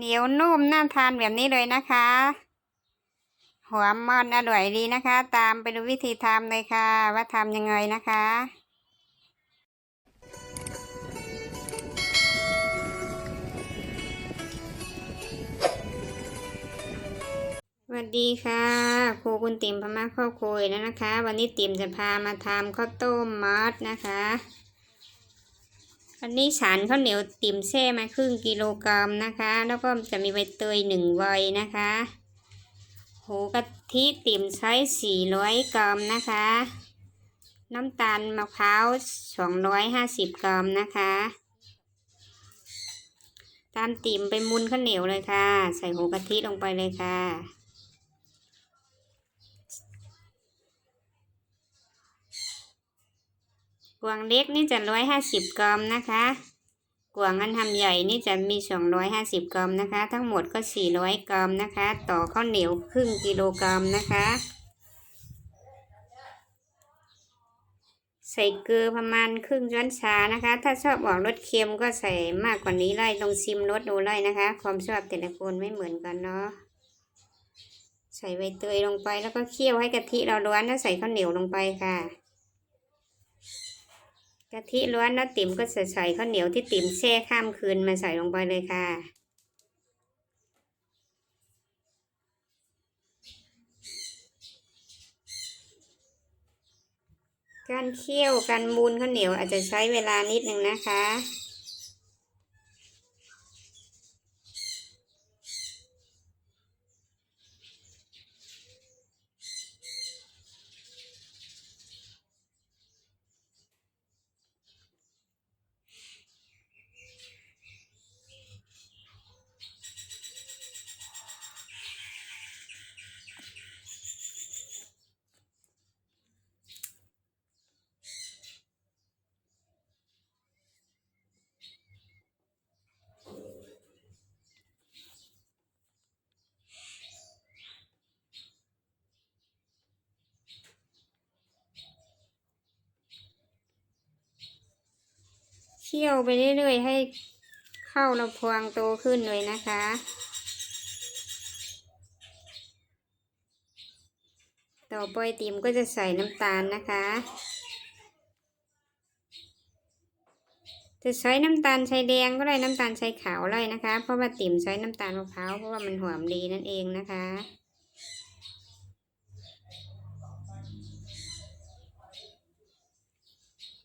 เหนียวนุ่มน่าทานแบบนี้เลยนะคะ หัวมันอร่อยดีนะคะ ตามไปดูวิธีทำเลยค่ะ ว่าทำยังไงนะคะสวัสดีค่ะครูคุณติ๋มพม่าครอบครัวแล้วนะคะ วันนี้ติ๋มจะพามาทำข้าวต้มมัดนะคะ อันนี้ฉันข้าวเหนียวติ๋มแช่มาครึ่งกิโลกรัมนะคะ แล้วก็จะมีใบเตยหนึ่งใบนะคะโหกะทิติ๋มใช้สี่ร้อยกรัมนะคะ น้ำตาลมะพร้าวสองร้อยห้าสิบกรัมนะคะ ตามติ๋มไปมุนข้าวเหนียวเลยค่ะ ใส่โหกะทิลงไปเลยค่ะ กวางเล็กนี่จะร้อยห้าสิบกรัมนะคะกวางอันทำใหญ่นี่จะมีสองร้อยห้าสิบกรัมนะคะ ทั้งหมดก็สี่ร้อยกรัมนะคะ ต่อข้าวเหนียวครึ่งกิโลกรัมนะคะ ใส่เกลือประมาณครึ่งช้อนชานะคะ ถ้าชอบออกรสเค็มก็ใส่มากกว่านี้เลยลองชิมรสดูเลยนะคะ ความชอบแต่ละคนไม่เหมือนกันเนาะใส่ใบเตยลงไปแล้วก็เคี่ยวให้กะทิเราล้วนแล้วใส่ข้าวเหนียวลงไปค่ะ กะทิล้วนแล้วติ๋มก็จะใส่ข้าวเหนียวที่ติ๋มแช่ข้ามคืนมาใส่ลงไปเลยค่ะ การเคี่ยวการมูนข้าวเหนียวอาจจะใช้เวลานิดนึงนะคะ เคี่ยวไปเรื่อยๆให้ข้าวเราพวงโตขึ้นเลยนะคะ ต่อไปติมก็จะใส่น้ำตาลนะคะ จะใช้น้ำตาลใชายแดงก็ได้น้ำตาลใชายขาวเลยนะคะ เพราะว่าติ๋มใช้น้ำตาลมะพร้าวเพราะว่ามันหอมดีนั่นเองนะคะ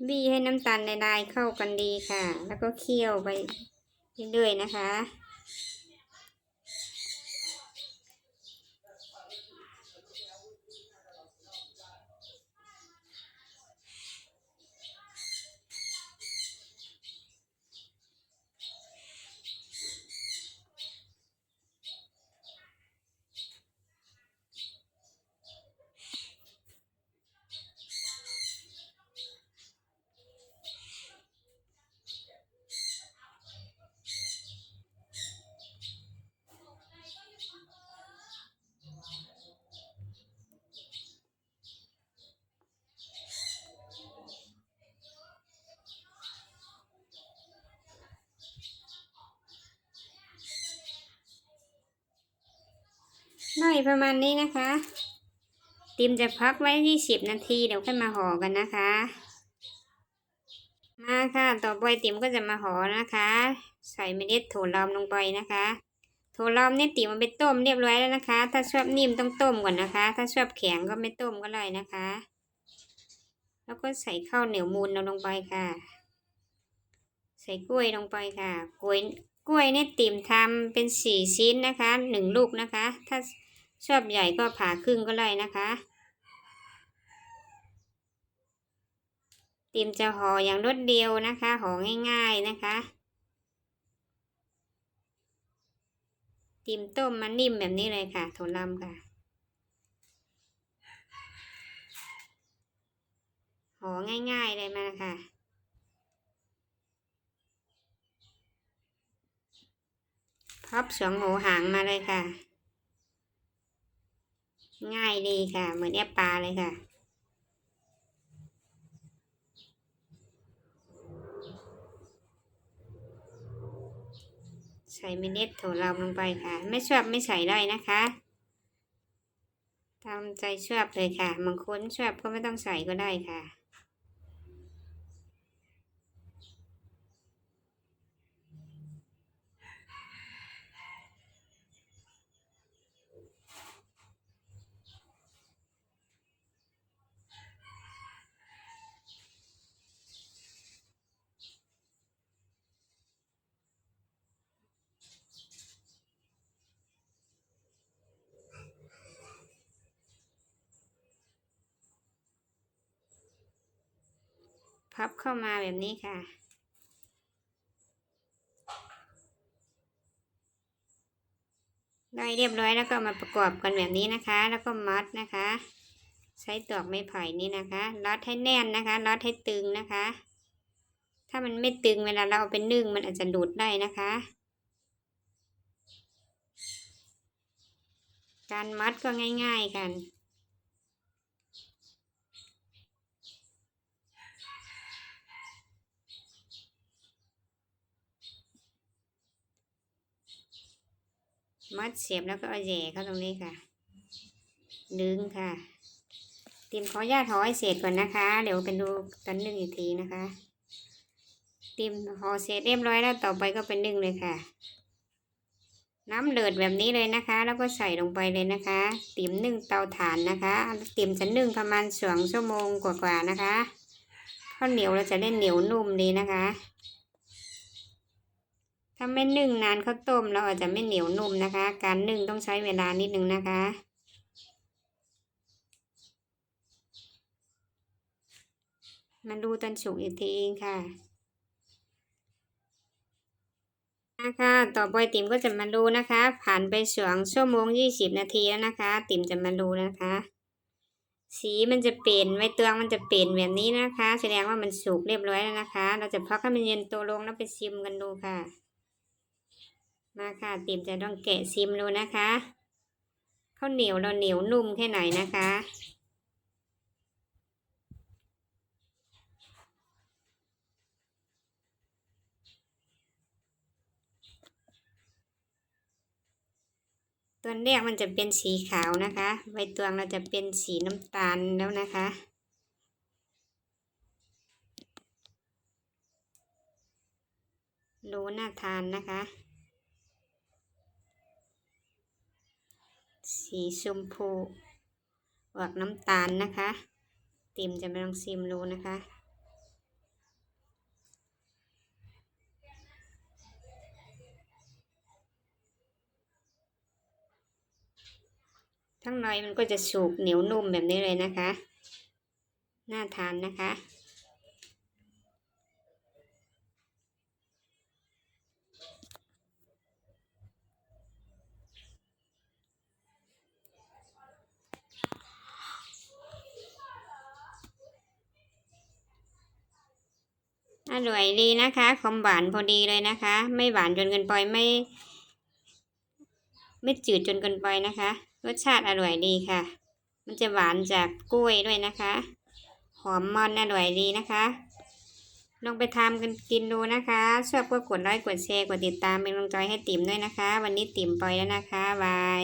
บี้ให้น้ำตาลละลายเข้ากันดีค่ะ แล้วก็เคี่ยวไปเรื่อยๆนะคะ ได้ประมาณนี้นะคะ ติมจะพักไว้ที่สิบนาทีเดี๋ยวค่อยมาห่อกันนะคะ มาค่ะ ต่อไปติมก็จะมาห่อนะคะ ใส่เมล็ดถั่วลอมลงไปนะคะถั่วลอมเนี่ยติมมันไปต้มเรียบร้อยแล้วนะคะ ถ้าชอบนิ่มต้องต้มก่อนนะคะ ถ้าชอบแข็งก็ไม่ต้มก็ได้นะคะ แล้วก็ใส่ข้าวเหนียวมูนเราลงไปค่ะ ใส่กล้วยลงไปค่ะ กล้วยกล้วยเนี่ยติ่มทำเป็นสี่ชิ้นนะคะหนึ่งลูกนะคะ ถ้า ชอบใหญ่ก็ผ่าครึ่งก็ได้นะคะติ่มจะห่ออย่างรวดเดียวนะคะ ห่อง่าย ๆนะคะติ่มต้มมันนิ่มแบบนี้เลยค่ะถั่วลำค่ะห่อง่าย ๆเลยมาค่ะพับสองหูหางมาเลยค่ะ ง่ายดีค่ะ เหมือนแอปปลาเลยค่ะ ใส่เมล็ดถั่วลำลงไปค่ะ ไม่ชอบไม่ใส่ได้นะคะตามใจชอบเลยค่ะบางคนชอบก็ไม่ต้องใส่ก็ได้ค่ะ พับเข้ามาแบบนี้ค่ะ ได้เรียบร้อยแล้วก็มาประกอบกันแบบนี้นะคะ แล้วก็มัดนะคะ ใช้ตอกไม้ไผ่นี่นะคะรัดให้แน่นนะคะรัดให้ตึงนะคะ ถ้ามันไม่ตึงเวลาเราเอาไปนึ่งมันอาจจะหลุดได้นะคะการมัดก็ง่าย ๆ กัน มัดเสียบแล้วก็เอาแย่เข้าตรงนี้ค่ะ ดึงค่ะเตรียมขออนุญาตห่อให้เสร็จก่อนนะคะ เดี๋ยวไปดูตอนนึ่งอีกทีนะคะเตรียมห่อเสร็จเรียบร้อยแล้วต่อไปก็เป็นนึ่งเลยค่ะ น้ำเดือดแบบนี้เลยนะคะ แล้วก็ใส่ลงไปเลยนะคะเตรียมนึ่งเตาถ่านนะคะเตรียมจะนึ่งประมาณสองชั่วโมงกว่าๆนะคะข้าวเหนียวเราจะได้เหนียวนุ่มดีนะคะ ถ้าไม่นึ่งนานข้าวต้มเราอาจจะไม่เหนียวนุ่มนะคะ การนึ่งต้องใช้เวลานิดนึงนะคะมาดูตอนสุกอีกทีค่ะนะคะ ต่อไปติ๋มก็จะมาดูนะคะ ผ่านไปสองชั่วโมงยี่สิบนาทีแล้วนะคะ ติ๋มจะมาดูนะคะ สีมันจะเปลี่ยนใบเตองมันจะเปลี่ยนแบบนี้นะคะ แสดงว่ามันสุกเรียบร้อยแล้วนะคะ เราจะพักให้มันเย็นตัวลงแล้วไปชิมกันดูค่ะ มาค่ะติมจะต้องแกะซิมดูนะคะข้าวเหนียวเราเหนียวนุ่มแค่ไหนนะคะตัวแรกมันจะเป็นสีขาวนะคะ ใบตองเราจะเป็นสีน้ำตาลแล้วนะคะดูน่าทานนะคะ สีชมพูออกน้ำตาลนะคะ ติมจะมาลองชิมดูนะคะทั้งในมันก็จะสุกเหนียวนุ่มแบบนี้เลยนะคะ น่าทานนะคะ อร่อยดีนะคะความหวานพอดีเลยนะคะ ไม่หวานจนเกินไปไม่ ไม่จืดจนเกินไปนะคะ รสชาติอร่อยดีค่ะ มันจะหวานจากกล้วยด้วยนะคะ หอมมันอร่อยดีนะคะ ลองไปทำกันกินดูนะคะ ชอบก็กดไลค์กดแชร์กดติดตามเป็นกำลังใจให้ติ๋มด้วยนะคะ วันนี้ติ๋มปล่อยแล้วนะคะบาย